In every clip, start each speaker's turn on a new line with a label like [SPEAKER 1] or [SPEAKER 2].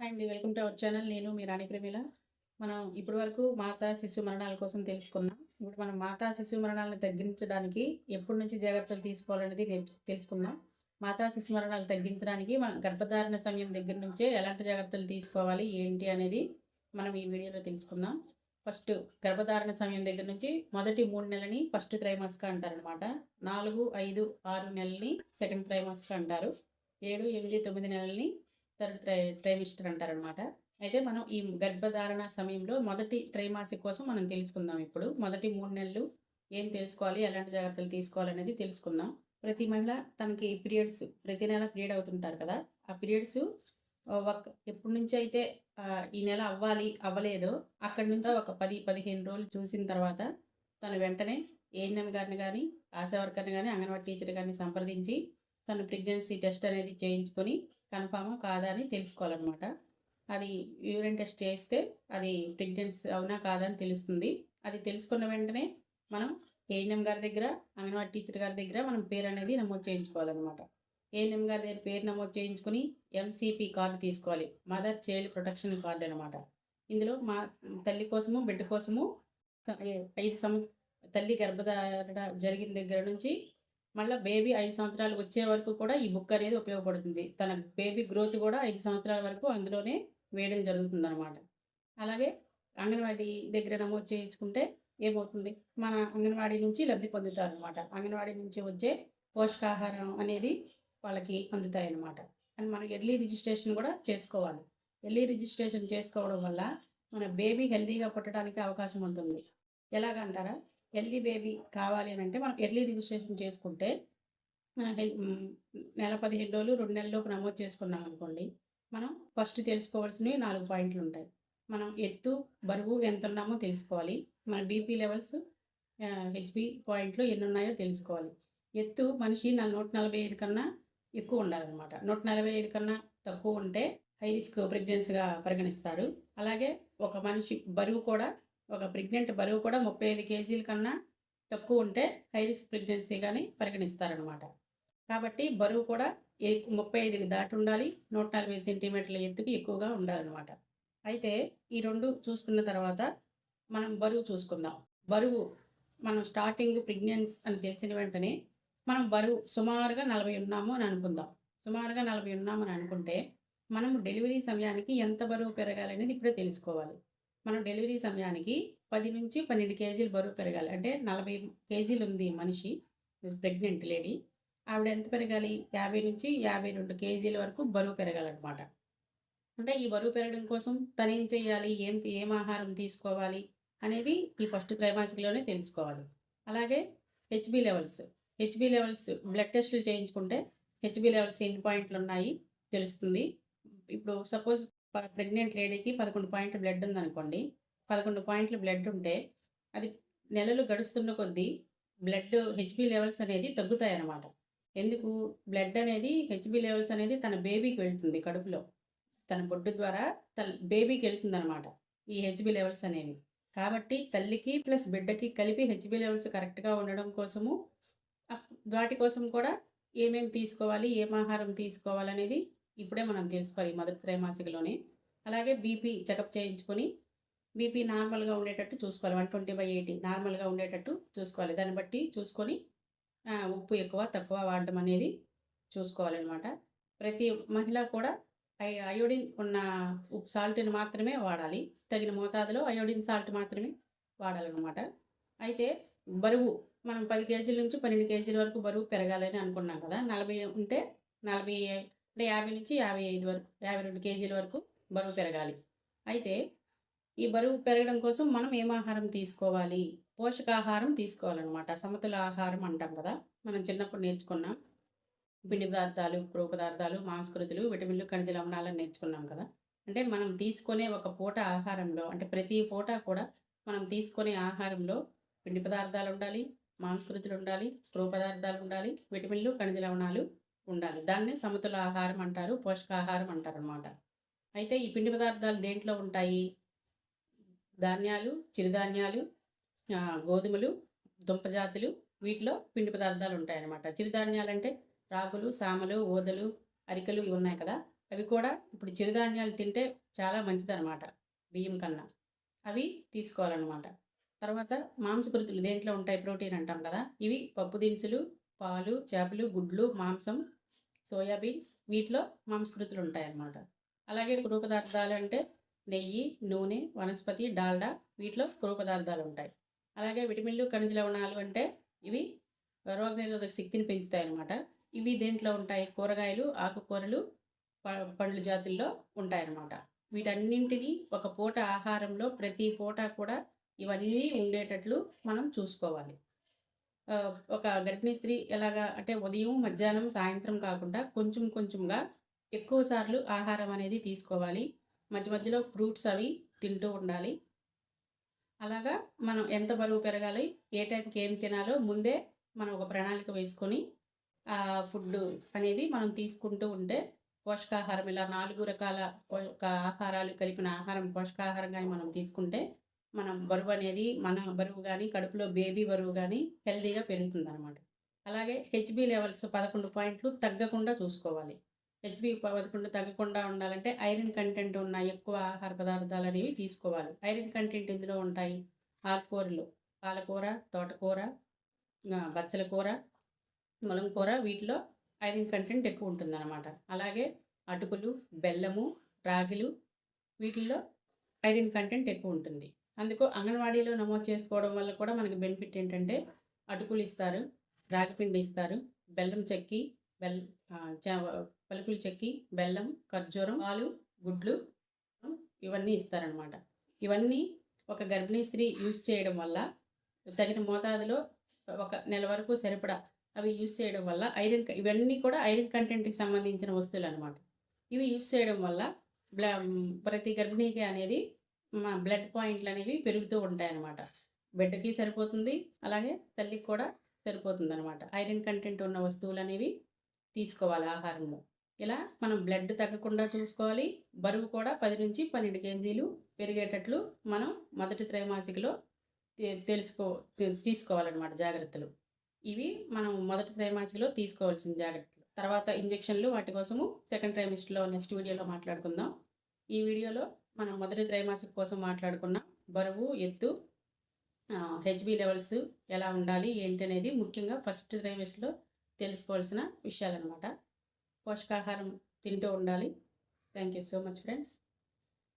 [SPEAKER 1] And. Welcome to our channel. నేను మీ రాణి ప్రమీల. మనం ఇప్పటి వరకు మాతా శిశు మరణాల కోసం తెలుసుకున్నాం ఇప్పుడు మనం మాతా శిశు మరణాలను తగ్గించడానికి ఎప్పటి నుంచి జాగ్రత్తలు తీసుకోవాలనేది తెలుసుకుందాం. మాతా శిశు మరణాలు తగ్గించడానికి మన గర్భధారణ సమయం దగ్గర నుంచే ఎలాంటి జాగ్రత్తలు తీసుకోవాలి? ఏంటి అనేది మనం ఈ వీడియోలో తెలుసుకుందాం. ఫస్ట్ గర్భధారణ సమయం దగ్గర నుంచి మొదటి మూడు నెలని ఫస్ట్ త్రైమాసిక అంటారనమాట నాలుగు ఐదు ఆరు నెలని సెకండ్ త్రైమాసిక అంటారు. ఏడు ఎనిమిది తొమ్మిది నెలల్ని థర్డ్ ట్రై ట్రైమిస్టర్ అంటారనమాట అయితే మనం ఈ గర్భధారణ సమయంలో మొదటి త్రైమాసిక కోసం మనం తెలుసుకుందాం ఇప్పుడు. మొదటి మూడు నెలలు ఏం తెలుసుకోవాలి ఎలాంటి జాగ్రత్తలు తీసుకోవాలనేది తెలుసుకుందాం. ప్రతి మహిళ తనకి పీరియడ్స్ ప్రతి నెల పీరియడ్ అవుతుంటారు కదా. ఆ పీరియడ్స్ ఒక ఎప్పటి నుంచి అయితే ఈ నెల అవ్వాలి అవ్వలేదో అక్కడి నుంచి ఒక పది పదిహేను రోజులు చూసిన తర్వాత తను వెంటనే ఏఎన్ఎం గారిని కానీ ఆశా వర్కర్ని కానీ అంగన్వాడీ టీచర్ కానీ సంప్రదించి తను ప్రెగ్నెన్సీ టెస్ట్ అనేది చేయించుకొని కన్ఫామా కాదా అని తెలుసుకోవాలన్నమాట. అది యూరిన్ టెస్ట్ చేస్తే అది ప్రెగ్నెన్సీ అవునా కాదా అని తెలుస్తుంది. అది తెలుసుకున్న వెంటనే మనం ఏఎన్ఎం గారి దగ్గర అంగన్వాడీ టీచర్ గారి దగ్గర మనం పేరు అనేది నమోదు చేయించుకోవాలన్నమాట. ఏఎన్ఎం గారి దగ్గర పేరు నమోదు చేయించుకుని ఎంసీపీ కార్డు తీసుకోవాలి. మదర్ చైల్డ్ ప్రొటెక్షన్ కార్డు అనమాట ఇందులో మా తల్లి కోసము బిడ్డ కోసము ఐదు సంవత్సరం తల్లి గర్భధారణ జరిగిన దగ్గర నుంచి మళ్ళీ బేబీ ఐదు సంవత్సరాలు వచ్చే వరకు కూడా ఈ బుక్ అనేది ఉపయోగపడుతుంది. తన బేబీ గ్రోత్ కూడా ఐదు సంవత్సరాల వరకు అందులోనే వేయడం జరుగుతుంది అనమాట అలాగే అంగన్వాడీ దగ్గర నమోదు చేయించుకుంటే ఏమవుతుంది? మన అంగన్వాడీ నుంచి లబ్ధి పొందుతారు అనమాట అంగన్వాడీ నుంచి వచ్చే పోషకాహారం అనేది వాళ్ళకి అందుతాయి అనమాట అండ్ మనం ఎర్లీ రిజిస్ట్రేషన్ కూడా చేసుకోవాలి. ఎర్లీ రిజిస్ట్రేషన్ చేసుకోవడం వల్ల మన బేబీ హెల్తీగా పుట్టడానికి అవకాశం ఉంటుంది. ఎలాగంటారా? హెల్దీ బేబీ కావాలి అని అంటే మనం ఎర్లీ రిజిస్ట్రేషన్ చేసుకుంటే హెల్- నెల పదిహేను రోజులు రెండు నెలల్లోపు నమోదు చేసుకున్నాం అనుకోండి మనం ఫస్ట్ తెలుసుకోవాల్సినవి నాలుగు పాయింట్లు ఉంటాయి. మనం ఎత్తు బరువు ఎంత ఉన్నామో తెలుసుకోవాలి. మన బీపీ లెవెల్స్ హెచ్బి పాయింట్లు ఎన్ని ఉన్నాయో తెలుసుకోవాలి. ఎత్తు మనిషి నా నూట నలభై ఐదు కన్నా ఎక్కువ ఉండాలన్నమాట. నూట నలభై ఐదు కన్నా తక్కువ ఉంటే హై రిస్క్ ప్రెగ్నెన్సీగా పరిగణిస్తారు. అలాగే ఒక మనిషి బరువు కూడా ఒక ప్రెగ్నెంట్ బరువు కూడా ముప్పై ఐదు కేజీల కన్నా తక్కువ ఉంటే హై రిస్క్ ప్రెగ్నెన్సీగానే పరిగణిస్తారనమాట కాబట్టి బరువు కూడా ఏ- ముప్పై ఐదుకి దాటి ఉండాలి నూట నలభై సెంటీమీటర్ల ఎత్తుకి ఎక్కువగా ఉండాలన్నమాట. అయితే ఈ రెండు చూసుకున్న తర్వాత మనం బరువు చూసుకుందాం. బరువు మనం స్టార్టింగ్ ప్రెగ్నెన్స్ అని తెలిసిన వెంటనే మనం బరువు సుమారుగా నలభై ఉన్నాము అని అనుకుందాం. సుమారుగా నలభై ఉన్నామని అనుకుంటే మనం డెలివరీ సమయానికి ఎంత బరువు పెరగాలనేది ఇప్పుడే తెలుసుకోవాలి. మనం డెలివరీ సమయానికి పది నుంచి పన్నెండు కేజీలు బరువు పెరగాలి. అంటే నలభై కేజీలు ఉంది మనిషి ప్రెగ్నెంట్ లేడీ. ఆవిడ ఎంత పెరగాలి? యాభై నుంచి యాభై రెండు కేజీల వరకు బరువు పెరగాలన్నమాట. అంటే ఈ బరువు పెరగడం కోసం తను ఏం చేయాలి? ఏం ఏం ఆహారం తీసుకోవాలి? అనేది ఈ ఫస్ట్ త్రైమాసికలోనే తెలుసుకోవాలి. అలాగే HB levels. HB levels blood టెస్టులు చేయించుకుంటే హెచ్బి లెవెల్స్ ఎన్ని పాయింట్లు ఉన్నాయి తెలుస్తుంది. ఇప్పుడు సపోజ్ ప్రెగ్నెంట్ లేడీకి పదకొండు పాయింట్లు బ్లడ్ ఉందనుకోండి. పదకొండు పాయింట్లు బ్లడ్ ఉంటే అది నెలలు గడుస్తున్న కొద్దీ బ్లడ్ హెచ్బి లెవెల్స్ అనేది తగ్గుతాయి అన్నమాట ఎందుకు? బ్లడ్ అనేది హెచ్బి లెవెల్స్ అనేది తన బేబీకి వెళ్తుంది కడుపులో. తన బొడ్డు ద్వారా తన బేబీకి వెళ్తుంది అనమాట ఈ హెచ్బి లెవెల్స్ అనేవి. కాబట్టి తల్లికి ప్లస్ బిడ్డకి కలిపి హెచ్బి లెవెల్స్ కరెక్ట్గా ఉండడం కోసము వాటి కోసం కూడా ఏమేమి తీసుకోవాలి ఏం ఆహారం తీసుకోవాలనేది ఇప్పుడే మనం తెలుసుకోవాలి మొదటి త్రైమాసికలోనే. అలాగే బీపీ చెకప్ చేయించుకొని బీపీ నార్మల్గా ఉండేటట్టు చూసుకోవాలి. వన్ ట్వంటీ బై ఎయిటీ నార్మల్గా ఉండేటట్టు చూసుకోవాలి. దాన్ని బట్టి చూసుకొని ఉప్పు ఎక్కువ తక్కువ వాడడం అనేది చూసుకోవాలన్నమాట. ప్రతి మహిళ కూడా అయ అయోడిన్ ఉన్న ఉప్పు సాల్ట్ని మాత్రమే వాడాలి. తగిన మోతాదులో అయోడిన్ సాల్ట్ మాత్రమే వాడాలన్నమాట. అయితే బరువు మనం పది కేజీల నుంచి పన్నెండు కేజీల వరకు బరువు పెరగాలని అనుకున్నాం కదా. నలభై ఉంటే నలభై అంటే యాభై నుంచి యాభై ఐదు వరకు యాభై రెండు కేజీల వరకు బరువు పెరగాలి. అయితే ఈ బరువు పెరగడం కోసం మనం ఏం ఆహారం తీసుకోవాలి? పోషకాహారం తీసుకోవాలన్నమాట. సమతుల ఆహారం అంటాం కదా. మనం చిన్నప్పుడు నేర్చుకున్నాం. పిండి పదార్థాలు కొవ్వు పదార్థాలు మాంసకృతులు విటమిన్లు ఖనిజ లవణాలను నేర్చుకున్నాం కదా. అంటే మనం తీసుకునే ఒక పూట ఆహారంలో అంటే ప్రతి పూట కూడా మనం తీసుకునే ఆహారంలో పిండి పదార్థాలు ఉండాలి మాంసకృతులు ఉండాలి కొవ్వు పదార్థాలు ఉండాలి విటమిన్లు ఖనిజ లవణాలు ఉండాలి. దాన్ని సమతుల ఆహారం అంటారు పోషకాహారం అంటారు అనమాట అయితే ఈ పిండి పదార్థాలు దేంట్లో ఉంటాయి? ధాన్యాలు చిరుధాన్యాలు గోధుమలు దుంపజాతులు వీటిలో పిండి పదార్థాలు ఉంటాయన్నమాట. చిరుధాన్యాలు అంటే రాగులు సామలు ఓదలు అరికలు ఇవి ఉన్నాయి కదా? అవి కూడా ఇప్పుడు చిరుధాన్యాలు తింటే చాలా మంచిదన్నమాట బియ్యం కన్నా. అవి తీసుకోవాలన్నమాట. తర్వాత మాంసకృతులు దేంట్లో ఉంటాయి? ప్రోటీన్ అంటాం కదా? ఇవి పప్పు దినుసులు పాలు చేపలు గుడ్లు మాంసం సోయాబీన్స్ వీటిలో మాంసకృతులు ఉంటాయన్నమాట. అలాగే కొవ్వు పదార్థాలు అంటే నెయ్యి నూనె వనస్పతి డాల్డా వీటిలో కొవ్వు పదార్థాలు ఉంటాయి. అలాగే విటమిన్లు ఖనిజ లవణాలు అంటే ఇవి రోగనిరోధక శక్తిని పెంచుతాయి అన్నమాట ఇవి దేంట్లో ఉంటాయి? కూరగాయలు ఆకుకూరలు పండ్ల జాతుల్లో ఉంటాయన్నమాట. వీటన్నింటినీ ఒక పూట ఆహారంలో ప్రతి పూట కూడా ఇవన్నీ ఉండేటట్లు మనం చూసుకోవాలి. ఒక గర్భిణీ స్త్రీ ఎలాగా అంటే ఉదయం మధ్యాహ్నం సాయంత్రం కాకుండా కొంచెం కొంచెంగా ఎక్కువ సార్లు ఆహారం అనేది తీసుకోవాలి. మధ్య మధ్యలో ఫ్రూట్స్ అవి తింటూ ఉండాలి. అలాగా మనం ఎంత బరువు పెరగాలి ఏ టైంకి ఏం తినాలో ముందే మనం ఒక ప్రణాళిక వేసుకొని ఆ ఫుడ్ అనేది మనం తీసుకుంటూ ఉంటే పోషకాహారం ఇలా నాలుగు రకాల ఆహారాలు కలిపిన ఆహారం పోషకాహారం కానీ మనం తీసుకుంటే మనం బరువు అనేది మన బరువు కానీ కడుపులో బేబీ బరువు కానీ హెల్దీగా పెరుగుతుంది అనమాట అలాగే హెచ్బి లెవెల్స్ పదకొండు పాయింట్లు తగ్గకుండా చూసుకోవాలి. హెచ్బి పదకొండు తగ్గకుండా ఉండాలంటే ఐరన్ కంటెంట్ ఉన్న ఎక్కువ ఆహార పదార్థాలు అనేవి తీసుకోవాలి. ఐరన్ కంటెంట్ ఇందులో ఉంటాయి ఆకుకూరలు పాలకూర తోటకూర బచ్చల కూర ములంకూర వీటిలో ఐరన్ కంటెంట్ ఎక్కువ ఉంటుందన్నమాట. అలాగే అటుకులు బెల్లము రాగిలు వీటిల్లో ఐరన్ కంటెంట్ ఎక్కువ ఉంటుంది. అందుకు అంగన్వాడీలో నమోదు చేసుకోవడం వల్ల కూడా మనకి బెనిఫిట్ ఏంటంటే అటుకులు ఇస్తారు రాగిపిండి ఇస్తారు బెల్లం చెక్కి బెల్ పలుకులు చెక్కి బెల్లం ఖర్జూరం పాలు గుడ్లు ఇవన్నీ ఇస్తారనమాట ఇవన్నీ ఒక గర్భిణీ స్త్రీ యూస్ చేయడం వల్ల తగిన మోతాదులో ఒక నెల వరకు సరిపడా అవి యూజ్ చేయడం వల్ల ఐరన్ ఇవన్నీ కూడా ఐరన్ కంటెంట్కి సంబంధించిన వస్తువులు అనమాట ఇవి యూస్ చేయడం వల్ల బ్లా ప్రతి గర్భిణీకి అనేది బ్లడ్ పాయింట్లు అనేవి పెరుగుతూ ఉంటాయి అన్నమాట బిడ్డకి సరిపోతుంది అలాగే తల్లికి కూడా సరిపోతుంది అనమాట ఐరన్ కంటెంట్ ఉన్న వస్తువులు అనేవి తీసుకోవాలి ఆహారంలో ఇలా మనం బ్లడ్ తగ్గకుండా చూసుకోవాలి. బరువు కూడా పది నుంచి పన్నెండు కేజీలు పెరిగేటట్లు మనం మొదటి త్రైమాసికలో తెలుసుకో తీసుకోవాలన్నమాట జాగ్రత్తలు. ఇవి మనం మొదటి త్రైమాసికలో తీసుకోవాల్సిన జాగ్రత్తలు. తర్వాత ఇంజెక్షన్లు వాటి కోసము సెకండ్ ట్రైమిస్టర్లో నెక్స్ట్ వీడియోలో మాట్లాడుకుందాం. ఈ వీడియోలో మనం మొదటి త్రైమాసిక కోసం మాట్లాడుకున్న బరువు ఎత్తు హెచ్బి లెవెల్స్ ఎలా ఉండాలి ఏంటి అనేది ముఖ్యంగా ఫస్ట్ ట్రైమిస్టర్లో తెలుసుకోవాల్సిన విషయాలన్నమాట. పోషకాహారం తింటూ ఉండాలి. Thank you so much friends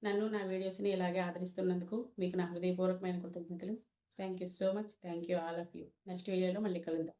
[SPEAKER 1] నన్ను నా వీడియోస్ని ఇలాగే ఆదరిస్తున్నందుకు మీకు నా హృదయపూర్వకమైన కృతజ్ఞతలు. Thank you so much thank you all of you next వీడియోలో మళ్ళీ కలుద్దాం.